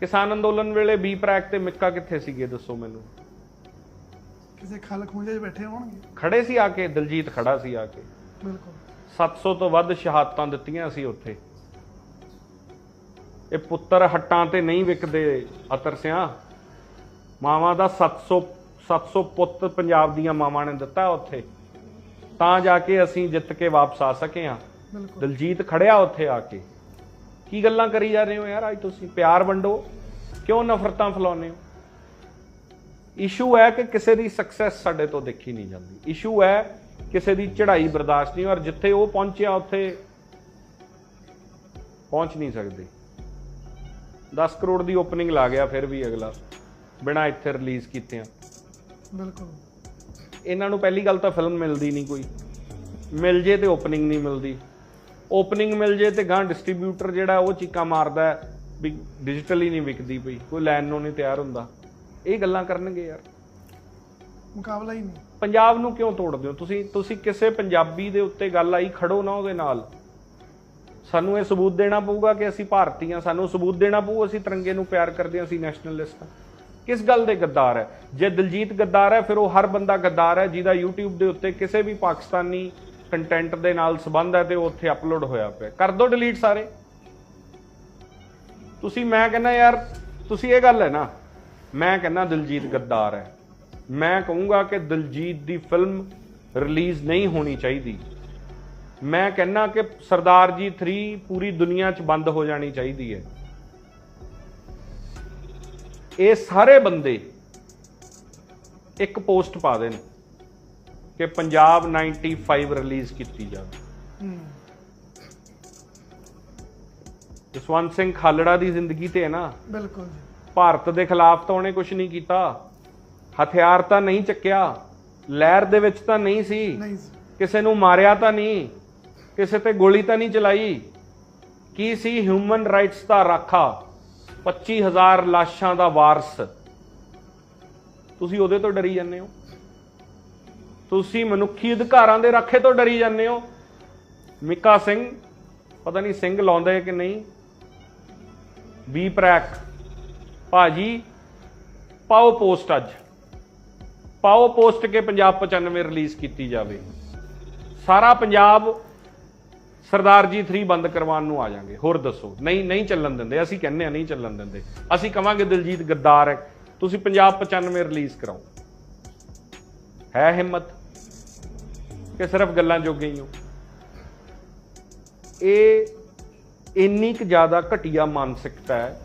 ਕਿਸਾਨ ਅੰਦੋਲਨ ਵੇਲੇ ਬੀ ਪ੍ਰੈਕ ਤੇ ਮਿੱਕਾ ਕਿੱਥੇ ਸੀਗੇ ਦੱਸੋ ਮੈਨੂੰ? ਕਿਸੇ ਖਲ ਖੂੰਜੇ 'ਚ ਬੈਠੇ ਹੋਣਗੇ? ਖੜੇ ਸੀ ਆ ਕੇ ਦਲਜੀਤ ਖੜਾ ਸੀ ਆ ਕੇ। ਬਿਲਕੁਲ। 700 ਤੋਂ ਵੱਧ ਸ਼ਹਾਦਤਾਂ ਦਿੱਤੀਆਂ ਸੀ ਉੱਥੇ। ਇਹ ਪੁੱਤਰ ਹੱਟਾਂ ਤੇ ਨਹੀਂ ਵਿਕਦੇ ਅਤਰ ਸਿਆਂ। ਮਾਵਾਂ ਦਾ 700 700 ਪੁੱਤ ਪੰਜਾਬ ਦੀਆਂ ਮਾਵਾਂ ਨੇ ਦਿੱਤਾ ਉੱਥੇ। ਤਾਂ ਜਾ ਕੇ ਅਸੀਂ ਜਿੱਤ ਕੇ ਵਾਪਸ ਆ ਸਕੇ ਹਾਂ। ਬਿਲਕੁਲ। ਦਲਜੀਤ ਖੜਿਆ ਉੱਥੇ ਆ ਕੇ। ਕੀ ਗੱਲਾਂ ਕਰੀ ਜਾ ਰਹੇ ਹੋ ਯਾਰ ਅੱਜ ਤੁਸੀਂ? ਪਿਆਰ ਵੰਡੋ। ਕਿਉਂ ਨਫ਼ਰਤਾਂ ਫੈਲਾਉਂਦੇ ਹੋ? ਇਸ਼ੂ ਹੈ ਕਿ ਕਿਸੇ ਦੀ ਸਕਸੈਸ ਸਾਡੇ ਤੋਂ ਦੇਖੀ ਨਹੀਂ ਜਾਂਦੀ। ਇਸ਼ੂ ਹੈ ਕਿਸੇ ਦੀ ਚੜ੍ਹਾਈ ਬਰਦਾਸ਼ਤ ਨਹੀਂ ਔਰ ਜਿੱਥੇ ਉਹ ਪਹੁੰਚਿਆ ਉੱਥੇ ਪਹੁੰਚ ਨਹੀਂ ਸਕਦੇ। 10 ਕਰੋੜ ਦੀ ਓਪਨਿੰਗ ਲਾ ਗਿਆ ਫਿਰ ਵੀ ਅਗਲਾ। ਬਿਨਾ ਇੱਥੇ ਰਿਲੀਜ਼ ਕੀਤਿਆਂ। ਬਿਲਕੁਲ। ਇਹਨਾਂ ਨੂੰ ਪਹਿਲੀ ਗੱਲ ਤਾਂ ਫਿਲਮ ਮਿਲਦੀ ਨਹੀਂ ਕੋਈ। ਮਿਲ ਜੇ ਤੇ ਓਪਨਿੰਗ ਨਹੀਂ ਮਿਲਦੀ। ਓਪਨਿੰਗ ਮਿਲ ਜੇ ਤੇ ਗਾਂ ਡਿਸਟ੍ਰੀਬਿਊਟਰ ਜਿਹੜਾ ਉਹ ਚੀਕਾਂ ਮਾਰਦਾ ਵੀ ਡਿਜੀਟਲੀ ਨਹੀਂ ਵਿਕਦੀ ਪਈ ਕੋਈ ਲੈਣ ਨੂੰ ਨਹੀਂ ਤਿਆਰ ਹੁੰਦਾ। ਇਹ ਗੱਲਾਂ ਕਰਨਗੇ ਯਾਰ। ਮੁਕਾਬਲਾ ਹੀ ਨਹੀਂ। ਪੰਜਾਬ ਨੂੰ ਕਿਉਂ ਤੋੜਦੇ ਹੋ? ਤੁਸੀਂ ਤੁਸੀਂ ਕਿਸੇ ਪੰਜਾਬੀ ਦੇ ਉੱਤੇ ਗੱਲ ਆਈ ਖੜੋ ਨਾ ਉਹਦੇ ਨਾਲ। ਸਾਨੂੰ ਇਹ ਸਬੂਤ ਦੇਣਾ ਪਊਗਾ ਕਿ ਅਸੀਂ ਭਾਰਤੀ ਹਾਂ ਸਾਨੂੰ ਸਬੂਤ ਦੇਣਾ ਪਊ ਅਸੀਂ ਤਿਰੰਗੇ ਨੂੰ ਪਿਆਰ ਕਰਦੇ ਹਾਂ ਅਸੀਂ ਨੈਸ਼ਨਲਿਸਟ ਹਾਂ। ਕਿਸ ਗੱਲ ਦੇ ਗੱਦਾਰ ਹੈ? ਜੇ ਦਿਲਜੀਤ ਗੱਦਾਰ ਹੈ ਫਿਰ ਉਹ ਹਰ ਬੰਦਾ ਗੱਦਾਰ ਹੈ ਜਿਹਦਾ YouTube ਦੇ ਉੱਤੇ ਕਿਸੇ ਵੀ ਪਾਕਿਸਤਾਨੀ ਕੰਟੈਂਟ ਦੇ ਨਾਲ ਸੰਬੰਧ ਹੈ ਤੇ ਉਹ ਉੱਥੇ ਅਪਲੋਡ ਹੋਇਆ ਪਿਆ। ਕਰ ਦੋ ਡਿਲੀਟ ਸਾਰੇ। ਤੁਸੀਂ ਮੈਂ ਕਹਿੰਦਾ ਯਾਰ, ਤੁਸੀਂ ਇਹ ਗੱਲ ਹੈ ਨਾ, ਮੈਂ ਕਹਿੰਦਾ ਦਿਲਜੀਤ ਗੱਦਾਰ ਹੈ। ਮੈਂ ਕਹੂੰਗਾ ਕਿ ਦਿਲਜੀਤ ਦੀ ਫਿਲਮ ਰਿਲੀਜ਼ ਨਹੀਂ ਹੋਣੀ ਚਾਹੀਦੀ। ਮੈਂ ਕਹਿੰਦਾ ਕਿ ਸਰਦਾਰ ਜੀ 3 ਪੂਰੀ ਦੁਨੀਆ 'ਚ ਬੰਦ ਹੋ ਜਾਣੀ ਚਾਹੀਦੀ ਹੈ। ਇਹ ਸਾਰੇ ਬੰਦੇ ਇੱਕ ਪੋਸਟ ਪਾ ਦੇਣ। ਕਿ ਪੰਜਾਬ 95 ਰਿਲੀਜ਼ ਕੀਤੀ ਜਾਵੇ। ਜਸਵੰਤ ਸਿੰਘ ਖਾਲੜਾ ਦੀ ਜ਼ਿੰਦਗੀ ਤੇ ਹੈ ਨਾ। ਬਿਲਕੁਲ ਜੀ। ਭਾਰਤ ਦੇ ਖਿਲਾਫ ਤਾਂ ਉਹਨੇ ਕੁਝ ਨਹੀਂ ਕੀਤਾ। ਹਥਿਆਰ ਤਾਂ ਨਹੀਂ ਚੱਕਿਆ। ਲਹਿਰ ਦੇ ਵਿੱਚ ਤਾਂ ਨਹੀਂ ਸੀ। ਕਿਸੇ ਨੂੰ ਮਾਰਿਆ ਤਾਂ ਨਹੀਂ। ਕਿਸੇ ਤੇ ਗੋਲੀ ਤਾਂ ਨਹੀਂ ਚਲਾਈ। ਕੀ ਸੀ ਹਿਊਮਨ ਰਾਈਟਸ ਦਾ ਰਾਖਾ? 25000 ਲਾਸ਼ਾਂ ਦਾ ਵਾਰਸ। ਤੁਸੀਂ ਉਹਦੇ ਤੋਂ ਡਰੀ ਜਾਂਦੇ ਹੋ? ਤੁਸੀਂ ਮਨੁੱਖੀ ਅਧਿਕਾਰਾਂ ਦੇ ਰੱਖੇ ਤੋਂ ਡਰੀ ਜਾਂਦੇ ਹੋ। ਮਿੱਕਾ ਸਿੰਘ, ਪਤਾ ਨਹੀਂ ਸਿੰਘ ਲਾਉਂਦੇ ਕਿ ਨਹੀਂ। ਬੀ ਪ੍ਰੈਕ, ਭਾਜੀ, ਪਾਓ ਪੋਸਟ ਅੱਜ। ਪਾਓ ਪੋਸਟ ਕੇ ਪੰਜਾਬ 95 ਰਿਲੀਜ਼ ਕੀਤੀ ਜਾਵੇ। ਸਾਰਾ ਪੰਜਾਬ ਸਰਦਾਰ ਜੀ 3 ਬੰਦ ਕਰਵਾਉਣ ਨੂੰ ਆ ਜਾਾਂਗੇ ਹੋਰ ਦੱਸੋ, ਨਹੀਂ ਨਹੀਂ ਚੱਲਣ ਦਿੰਦੇ। ਅਸੀਂ ਕਹਿੰਦੇ ਆ ਨਹੀਂ ਚੱਲਣ ਦਿੰਦੇ। ਅਸੀਂ ਕਵਾਂਗੇ ਦਿਲਜੀਤ ਗੱਦਾਰ ਹੈ। ਤੁਸੀਂ ਪੰਜਾਬ 95 ਰਿਲੀਜ਼ ਕਰਾਓ। ਹੈ ਹਿੰਮਤ ਕਿ ਸਿਰਫ ਗੱਲਾਂ ਜੋਗੇ ਹੀ ਹੋ। ਇਹ ਇੰਨੀ ਕੁ ਜ਼ਿਆਦਾ ਘਟੀਆ ਮਾਨਸਿਕਤਾ ਹੈ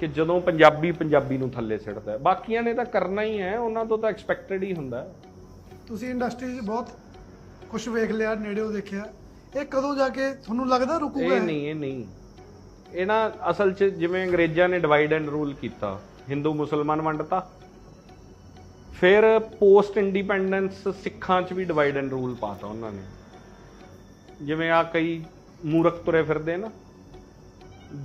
ਕਿ ਜਦੋਂ ਪੰਜਾਬੀ ਪੰਜਾਬੀ ਨੂੰ ਥੱਲੇ ਸਿੱਟਦਾ ਹੈ। ਬਾਕੀਆਂ ਨੇ ਤਾਂ ਕਰਨਾ ਹੀ ਹੈ ਉਹਨਾਂ ਤੋਂ ਤਾਂ ਐਕਸਪੈਕਟਡ ਹੀ ਹੁੰਦਾ ਹੈ। ਤੁਸੀਂ ਇੰਡਸਟਰੀ 'ਚ ਬਹੁਤ ਕੁਝ ਵੇਖ ਲਿਆ ਨੇੜਿਓਂ ਦੇਖਿਆ। ਇਹ ਕਦੋਂ ਜਾ ਕੇ ਤੁਹਾਨੂੰ ਲੱਗਦਾ ਰੁਕੂਗਾ ਇਹ ਨਹੀਂ ਇਹ ਨਹੀਂ। ਇਹ ਨਾ ਅਸਲ 'ਚ ਜਿਵੇਂ ਅੰਗਰੇਜ਼ਾਂ ਨੇ ਡਿਵਾਈਡ ਐਂਡ ਰੂਲ ਕੀਤਾ ਹਿੰਦੂ ਮੁਸਲਮਾਨ ਵੰਡਤਾ ਫਿਰ ਪੋਸਟ ਇੰਡੀਪੈਂਡੈਂਸ ਸਿੱਖਾਂ 'ਚ ਵੀ ਡਿਵਾਈਡ ਐਂਡ ਰੂਲ ਪਾਤਾ ਉਹਨਾਂ ਨੇ। ਜਿਵੇਂ ਆ ਕਈ ਮੂਰਖ ਤੁਰੇ ਫਿਰਦੇ ਨਾ,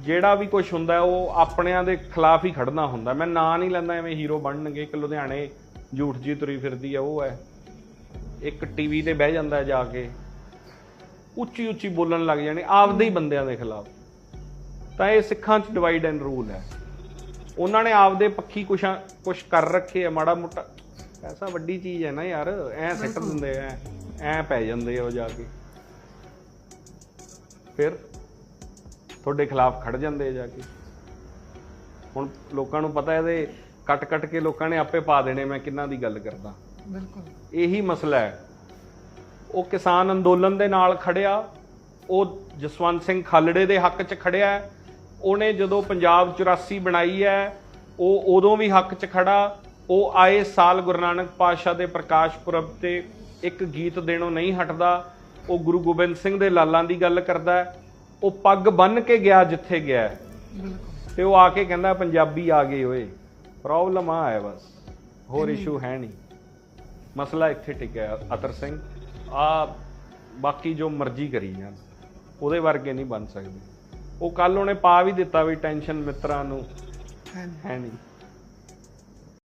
ਜਿਹੜਾ ਵੀ ਕੁਝ ਹੁੰਦਾ ਉਹ ਆਪਣਿਆਂ ਦੇ ਖਿਲਾਫ ਹੀ ਖੜਨਾ ਹੁੰਦਾ। ਮੈਂ ਨਾਂ ਨਹੀਂ ਲੈਂਦਾ, ਐਵੇਂ ਹੀਰੋ ਬਣਨਗੇ, ਇੱਕ ਲੁਧਿਆਣੇ ਝੂਠ ਜੀ ਤੁਰੀ ਫਿਰਦੀ ਆ, ਉਹ ਹੈ। ਇੱਕ ਟੀਵੀ ਤੇ ਬਹਿ ਜਾਂਦਾ ਜਾ ਕੇ, ਉੱਚੀ ਉੱਚੀ ਬੋਲਣ ਲੱਗ ਜਾਣੇ ਆਪਦੇ ਹੀ ਬੰਦਿਆਂ ਦੇ ਖਿਲਾਫ। ਤਾਂ ਇਹ ਸਿੱਖਾਂ 'ਚ ਡਿਵਾਈਡ ਐਂਡ ਰੂਲ ਹੈ। ਉਹਨਾਂ ਨੇ ਆਪਦੇ ਪੱਖੀ ਕੁਛ ਕੁਛ ਕਰ ਰੱਖੇ ਆ, ਮਾੜਾ ਮੋਟਾ ਐਸਾ ਵੱਡੀ ਚੀਜ਼ ਹੈ ਨਾ ਯਾਰ ਐ ਸਿੱਟ ਦਿੰਦੇ ਐ ਐ ਪੈ ਜਾਂਦੇ ਉਹ ਜਾ ਕੇ। ਫਿਰ ਤੁਹਾਡੇ ਖਿਲਾਫ ਖੜ ਜਾਂਦੇ ਜਾ ਕੇ। ਹੁਣ ਲੋਕਾਂ ਨੂੰ ਪਤਾ ਇਹਦੇ ਕੱਟ ਕੱਟ ਕੇ ਲੋਕਾਂ ਨੇ ਆਪੇ ਪਾ ਦੇਣੇ ਮੈਂ ਕਿੰਨਾ ਦੀ ਗੱਲ ਕਰਦਾ। ਬਿਲਕੁਲ। ਇਹੀ ਮਸਲਾ ਹੈ। ਉਹ ਕਿਸਾਨ ਅੰਦੋਲਨ ਦੇ ਨਾਲ ਖੜਿਆ ਉਹ ਜਸਵੰਤ ਸਿੰਘ ਖਾਲੜੇ ਦੇ ਹੱਕ 'ਚ ਖੜਿਆ। ਉਹਨੇ ਜਦੋਂ ਪੰਜਾਬ 84 ਬਣਾਈ ਹੈ ਉਹ ਉਦੋਂ ਵੀ ਹੱਕ 'ਚ ਖੜਾ ਉਹ ਆਏ ਸਾਲ ਗੁਰੂ ਨਾਨਕ ਪਾਤਸ਼ਾਹ ਦੇ ਪ੍ਰਕਾਸ਼ ਪੁਰਬ ਤੇ ਇੱਕ ਗੀਤ ਦੇਣੋਂ ਨਹੀਂ ਹਟਦਾ। ਉਹ ਗੁਰੂ ਗੋਬਿੰਦ ਸਿੰਘ ਦੇ ਲਾਲਾਂ ਦੀ ਗੱਲ ਕਰਦਾ। ਉਹ ਪੱਗ ਬੰਨ ਕੇ ਗਿਆ ਜਿੱਥੇ ਗਿਆ ਤੇ ਉਹ ਆ ਕੇ ਕਹਿੰਦਾ ਪੰਜਾਬੀ ਆ ਗਏ ਓਏ ਪ੍ਰੋਬਲਮ ਆ ਹੈ ਬਸ ਹੋਰ ਇਸ਼ੂ ਹੈ ਨਹੀਂ। ਮਸਲਾ ਇੱਥੇ ਟਿਕਿਆ ਅਤਰ ਸਿੰਘ। ਆ ਬਾਕੀ ਜੋ ਮਰਜ਼ੀ ਕਰੀ ਜਾਣ ਉਹਦੇ ਵਰਗੇ ਨਹੀਂ ਬਣ ਸਕਦੇ। ਉਹ ਕੱਲ ਉਹਨੇ ਪਾ ਵੀ ਦਿੱਤਾ ਵੀ ਟੈਨਸ਼ਨ ਮਿੱਤਰਾਂ ਨੂੰ ਹੈ ਨਹੀਂ।